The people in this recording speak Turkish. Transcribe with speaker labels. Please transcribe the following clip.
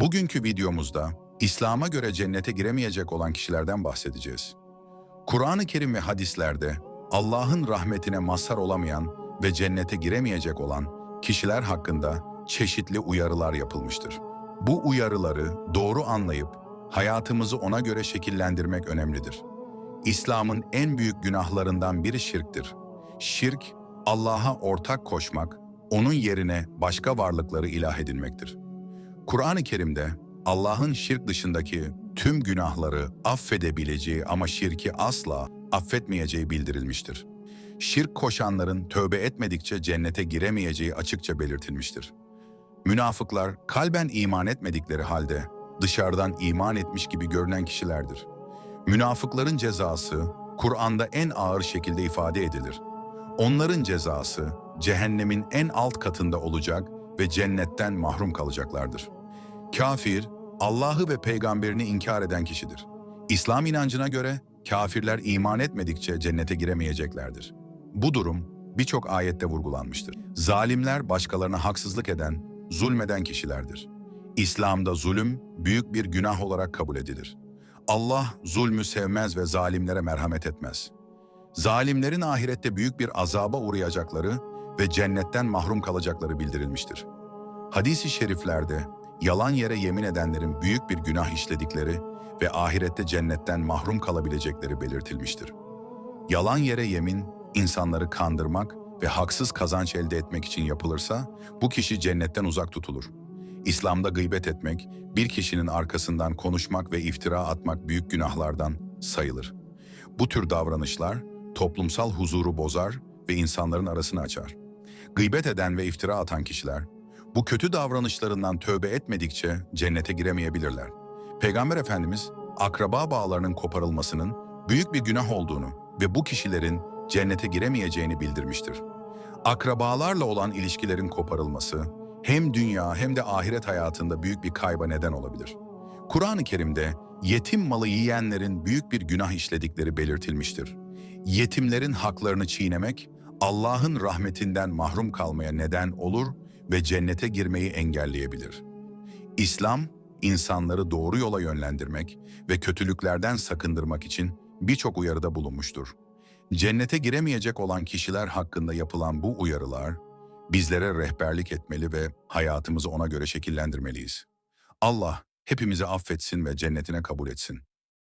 Speaker 1: Bugünkü videomuzda İslam'a göre cennete giremeyecek olan kişilerden bahsedeceğiz. Kur'an-ı Kerim ve hadislerde Allah'ın rahmetine mazhar olamayan ve cennete giremeyecek olan kişiler hakkında çeşitli uyarılar yapılmıştır. Bu uyarıları doğru anlayıp hayatımızı ona göre şekillendirmek önemlidir. İslam'ın en büyük günahlarından biri şirktir. Şirk, Allah'a ortak koşmak, onun yerine başka varlıkları ilah edinmektir. Kur'an-ı Kerim'de Allah'ın şirk dışındaki tüm günahları affedebileceği ama şirki asla affetmeyeceği bildirilmiştir. Şirk koşanların tövbe etmedikçe cennete giremeyeceği açıkça belirtilmiştir. Münafıklar kalben iman etmedikleri halde dışarıdan iman etmiş gibi görünen kişilerdir. Münafıkların cezası Kur'an'da en ağır şekilde ifade edilir. Onların cezası cehennemin en alt katında olacak ve cennetten mahrum kalacaklardır. Kafir, Allah'ı ve peygamberini inkar eden kişidir. İslam inancına göre kafirler iman etmedikçe cennete giremeyeceklerdir. Bu durum birçok ayette vurgulanmıştır. Zalimler başkalarına haksızlık eden, zulmeden kişilerdir. İslam'da zulüm büyük bir günah olarak kabul edilir. Allah zulmü sevmez ve zalimlere merhamet etmez. Zalimlerin ahirette büyük bir azaba uğrayacakları ve cennetten mahrum kalacakları bildirilmiştir. Hadis-i şeriflerde yalan yere yemin edenlerin büyük bir günah işledikleri ve ahirette cennetten mahrum kalabilecekleri belirtilmiştir. Yalan yere yemin, insanları kandırmak ve haksız kazanç elde etmek için yapılırsa bu kişi cennetten uzak tutulur. İslam'da gıybet etmek, bir kişinin arkasından konuşmak ve iftira atmak büyük günahlardan sayılır. Bu tür davranışlar toplumsal huzuru bozar ve insanların arasını açar. Gıybet eden ve iftira atan kişiler bu kötü davranışlarından tövbe etmedikçe cennete giremeyebilirler. Peygamber Efendimiz akraba bağlarının koparılmasının büyük bir günah olduğunu ve bu kişilerin cennete giremeyeceğini bildirmiştir. Akrabalarla olan ilişkilerin koparılması hem dünya hem de ahiret hayatında büyük bir kayba neden olabilir. Kur'an-ı Kerim'de yetim malı yiyenlerin büyük bir günah işledikleri belirtilmiştir. Yetimlerin haklarını çiğnemek Allah'ın rahmetinden mahrum kalmaya neden olur ve cennete girmeyi engelleyebilir. İslam, insanları doğru yola yönlendirmek ve kötülüklerden sakındırmak için birçok uyarıda bulunmuştur. Cennete giremeyecek olan kişiler hakkında yapılan bu uyarılar, bizlere rehberlik etmeli ve hayatımızı ona göre şekillendirmeliyiz. Allah hepimizi affetsin ve cennetine kabul etsin.